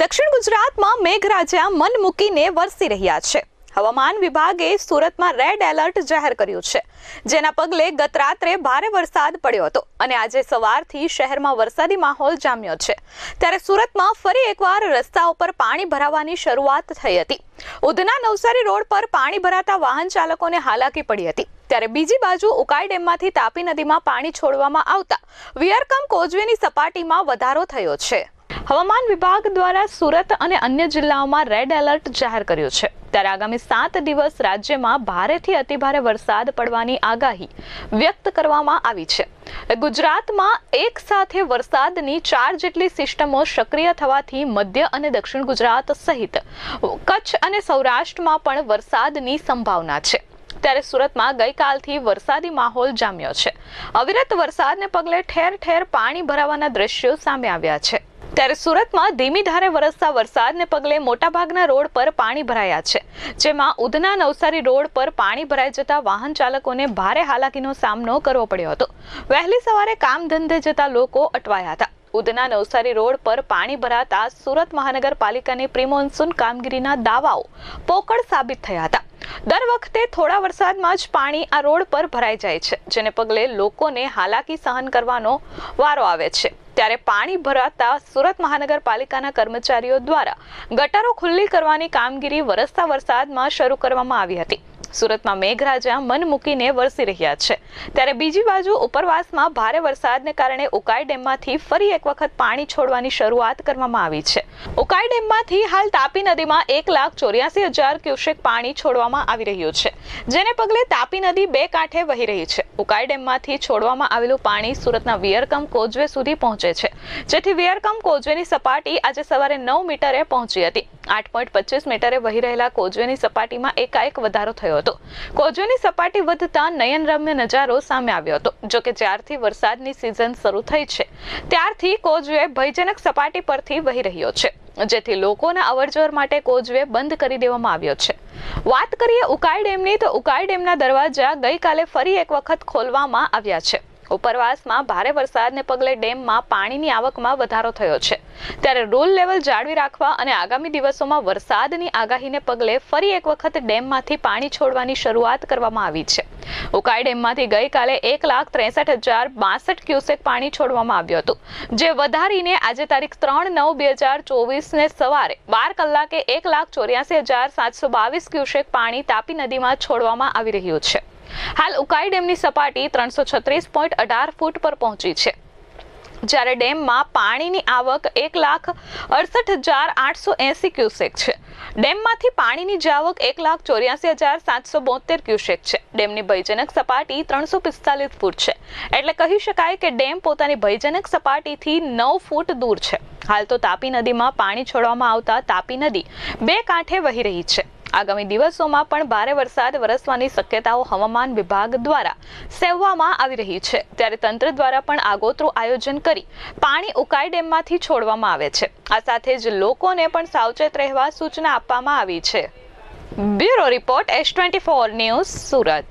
દક્ષિણ ગુજરાતમાં મેઘરાજા મન મૂકીને વરસી રહ્યા છે. હવામાન વિભાગે સુરતમાં રેડ એલર્ટ જાહેર કર્યું છે. જેના પગલે ગત રાત્રે ભારે વરસાદ પડ્યો હતો અને આજે સવારથી શહેરમાં વરસાદી માહોલ જામ્યો છે. ત્યારે સુરતમાં ફરી એકવાર રસ્તા ઉપર પાણી ભરાવાની શરૂઆત થઈ હતી. ઉધના નવસારી રોડ પર પાણી ભરાતા વાહન ચાલકોને હાલાકી પડી હતી. ત્યારે બીજી બાજુ ઉકાઈ ડેમમાંથી તાપી નદીમાં પાણી છોડવામાં આવતા વિયરકમ કોઝવેની સપાટીમાં વધારો થયો છે. હવામાન વિભાગ દ્વારા સુરત અને અન્ય જિલ્લાઓમાં રેડ એલર્ટ જાહેર કર્યું છે. ત્યારે આગામી સાત દિવસ રાજ્યમાં ભારેથી અતિભારે વરસાદ પડવાની આગાહી વ્યક્ત કરવામાં આવી છે. ગુજરાતમાં એક સાથે વરસાદની ચાર જેટલી સિસ્ટમો સક્રિય થવાથી મધ્ય અને દક્ષિણ ગુજરાત સહિત કચ્છ અને સૌરાષ્ટ્રમાં પણ વરસાદની સંભાવના છે. ત્યારે સુરતમાં ગઈકાલથી વરસાદી માહોલ જામ્યો છે. અવિરત વરસાદને પગલે ઠેર ઠેર પાણી ભરાવાના દ્રશ્યો સામે આવ્યા છે. ત્યારે સુરતમાં ધીમી ધારે વરસતા વરસાદને પગલે મોટાભાગના રોડ પર પાણી ભરાયા છે. જેમાં ઉધના નવસારી રોડ પર પાણી ભરાઈ જતા વાહન ચાલકોને ભારે હાલાકીનો સામનો કરવો પડ્યો હતો. વહેલી સવારે કામ ધંધે જતા લોકો અટવાયા હતા. ઉધના નવસારી રોડ પર પાણી ભરાતા સુરત મહાનગરપાલિકાની પ્રિમોન્સૂન કામગીરીના દાવાઓ પોકળ સાબિત થયા હતા. દર વખતે થોડા વરસાદમાં જ પાણી આ રોડ પર ભરાઈ જાય છે, જેને પગલે લોકોને હાલાકી સહન કરવાનો વારો આવે છે. ત્યારે પાણી ભરાતા સુરત મહાનગરપાલિકાના કર્મચારીઓ દ્વારા ગટારો ખુલ્લી કરવાની કામગીરી વરસતા વરસાદમાં શરૂ કરવામાં આવી હતી. સુરતમાં મેઘરાજા મન મૂકીને વરસી રહ્યા છે. ત્યારે બીજી બાજુ ઉપરવાસમાં ભારે વરસાદને કારણે ઉકાઈ ડેમમાંથી ફરી એક વખત પાણી છોડવાની શરૂઆત કરવામાં આવી છે. ઉકાઈ ડેમમાંથી હાલ તાપી નદીમાં એક લાખ ચોર્યાસી હજાર ક્યુસેક પાણી છોડવામાં આવી રહ્યું છે. જેને પગલે તાપી નદી બે કાંઠે વહી રહી છે. ઉકાઈ ડેમમાંથી છોડવામાં આવેલું પાણી સુરતના વિયરકમ કોજવે સુધી પહોંચે છે. જેથી વિયરકમ કોજવેની સપાટી આજે સવારે નવ મીટરે પહોંચી હતી. આઠ પોઈન્ટ પચીસ મીટરે વહી રહેલા કોજવેની સપાટીમાં એકાએક વધારો થયો હતો. કોજવેની સપાટી વધતા નયનરમ્ય નજારો સામે આવ્યો હતો. જોકે જ્યારથી વરસાદની સિઝન શરૂ થઈ છે, ત્યારથી કોજવે ભયજનક સપાટી પરથી વહી રહ્યો છે. જેથી લોકોના અવરજવર માટે કોજવે બંધ કરી દેવામાં આવ્યો છે. વાત કરીએ ઉકાઈ ડેમની, તો ઉકાઈ ડેમના દરવાજા ગઈકાલે ફરી એક વખત ખોલવામાં આવ્યા છે. ઉપરવાસમાં ભારે વરસાદને પગલે ડેમમાં પાણીની આવકમાં વધારો થયો છે. ત્યારે રોલ લેવલ જાળવી રાખવા અને આગામી દિવસોમાં વરસાદની આગાહીને પગલે ફરી એક વખત ડેમમાંથી પાણી છોડવાની શરૂઆત કરવામાં આવી છે. ઉકાઈ ડેમમાંથી ગઈકાલે એક લાખ ત્રેસઠ હજાર બાસઠ ક્યુસેક પાણી છોડવામાં આવ્યું હતું. જે વધારીને આજે તારીખ ત્રણ નવ બે હજાર ચોવીસને સવારે બાર કલાકે એક લાખ ચોર્યાસી હજાર સાતસો બાવીસ ક્યુસેક પાણી તાપી નદીમાં છોડવામાં આવી રહ્યું છે. હાલ ઉકાઈ ડેમની સપાટી ત્રણસો છત્રીસ પોઈન્ટ અઢાર ફૂટ પર પહોંચી છે. જ્યારે ડેમમાં પાણીની આવક એક લાખ અડસઠ હજાર આઠસો એસી ક્યુસેક છે. ડેમમાંથી પાણીની જાવક એક લાખ ચોર્યાસી હજાર સાતસો બોતેર ક્યુસેક છે. ડેમની ભયજનક સપાટી ત્રણસો પિસ્તાલીસ ફૂટ છે. એટલે કહી શકાય કે ડેમ પોતાની ભયજનક સપાટીથી નવ ફૂટ દૂર છે. હાલ તો તાપી નદીમાં પાણી છોડવામાં આવતા તાપી નદી બે કાંઠે વહી રહી છે. આગામી દિવસોમાં પણ ભારે વરસાદ વરસવાની શક્યતાઓ હવામાન વિભાગ દ્વારા સેવવામાં આવી રહી છે. ત્યારે તંત્ર દ્વારા પણ આગોતરું આયોજન કરી પાણી ઉકાઈ ડેમમાંથી છોડવામાં આવે છે. આ સાથે જ લોકોને પણ સાવચેત રહેવા સૂચના આપવામાં આવી છે. Bureau report S twenty four news Surat.